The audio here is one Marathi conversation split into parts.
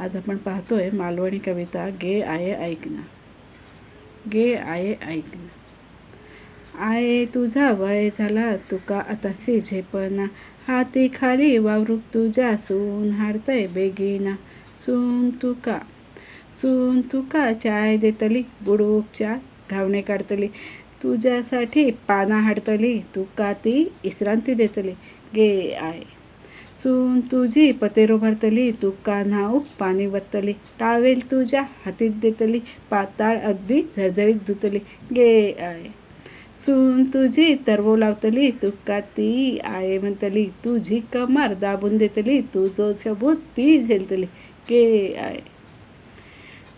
आज आपण पाहतोय मालवणी कविता गे आये ऐकना. गे आये ऐकना. आये तुझा वय झाला तुका आता झेपना. हाती खाली वावरूक तुझ्या सून हाडतय बेगीना. सून तुका सून तुका चाय देतली बुडूक च्या घावणे काढतली. तुझ्यासाठी पानां हाडतली तुका ती विश्रांती देतली. गे आय. चून तुझी पतेरो भरतली तुका न्हाऊक पाणी वतली. टावेल तुझ्या हातीत देतली पाताळ अगदी झरझरीत धुतली. गे आय. सून तुझी तरवो लावतली तुका ती आये म्हणतली. तुझी कमार दाबून देतली तुझो शबूत ती झेलतली. गे आय.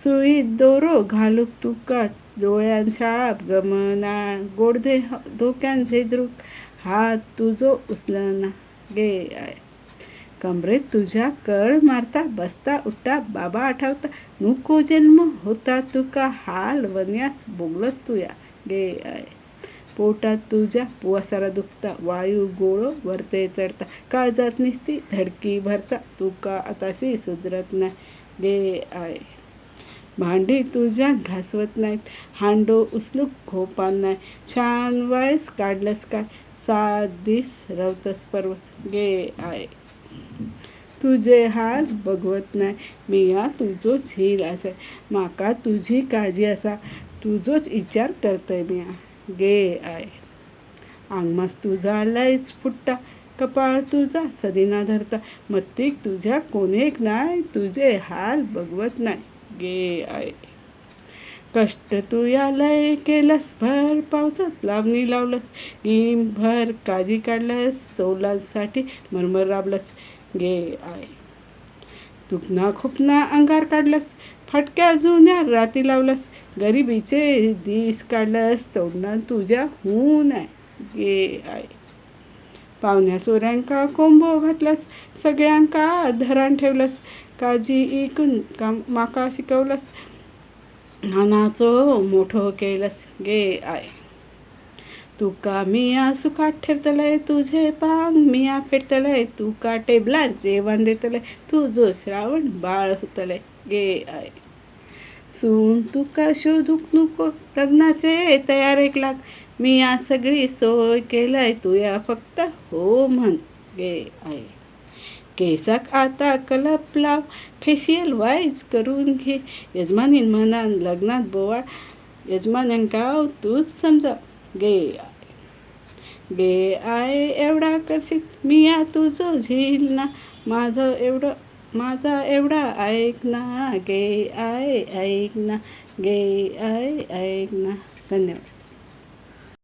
सुई दोरो घालूक तुका डोळ्यांच्या गमना गोडधे धोक्यान झेद्रूक हात तुझो उचलना. गे आय. कमरेत तुझ्या कळ मारता बसता उठता बाबा आठवता नुको जन्म होता तुका हाल वन्यास बोगलस तुया गे आय. पोटात तुझ्या पुवासारा दुखता वायू गोळो वरते चढता काळजात निसती धडकी भरता तुका आताशी सुधरत नाही गे आय. भांडी तुझ्या घासवत नाहीत हांडो उचलूक घोपान नाही छान वायस काढलंस काय सात दिस रवतस पर्वत गे आय. तुझे हाल बघवत नाही. मिया तुझो झील असे. माका तुझी काळजी असा. तुझोच विचार करतय मी गे आय आंगमास तुझा लयच फुट्टा. कपाळ तुझा सदिना धरता. मत्तीक तुझ्या कोणेक नाही. तुझे हाल बघवत नाही. गे आय कष्ट तू यालय केलंस भर पावसात लावणी लावलंस गिम भर काजी काढलंस सोलांसाठी मरमर राबलंस गे आय. तुपना खुपना अंगार काढलंस फटक्या जुन्या राती लावलंस गरिबीचे दिस काढलंस तोंडात तुझ्या होऊन आहे गे आय. पाहुण्या सोऱ्यांका कोंबो घातलंस सगळ्यांका धरान ठेवलंस काजी इकून का माका शिकवलंस नानाचो मोठो केलस गे आय. तुका मिया सुखात ठेवतलय? तुझे पांग मिया फेडतलय. तुका टेबलार जेवण देतलय? तुझो श्रावण बाळ होतले गे आय. सून तुका शोधूक नको? लग्नाचे तयार एक लाग मिया सगळी सोय केलय. तुया फक्त हो म्हण गे आय. केसाक आता कलप लाव फेशियल वायज करून घे. यजमानीन म्हणान लग्नात बोवाळ यजमान्यांका तूच समजा. गे आय गे आय एवढा करशीत मिया तुझो झील ना. माझं एवढं माझा एवढा ऐक ना. गे आय ऐक ना गे आय ऐक ना. धन्यवाद.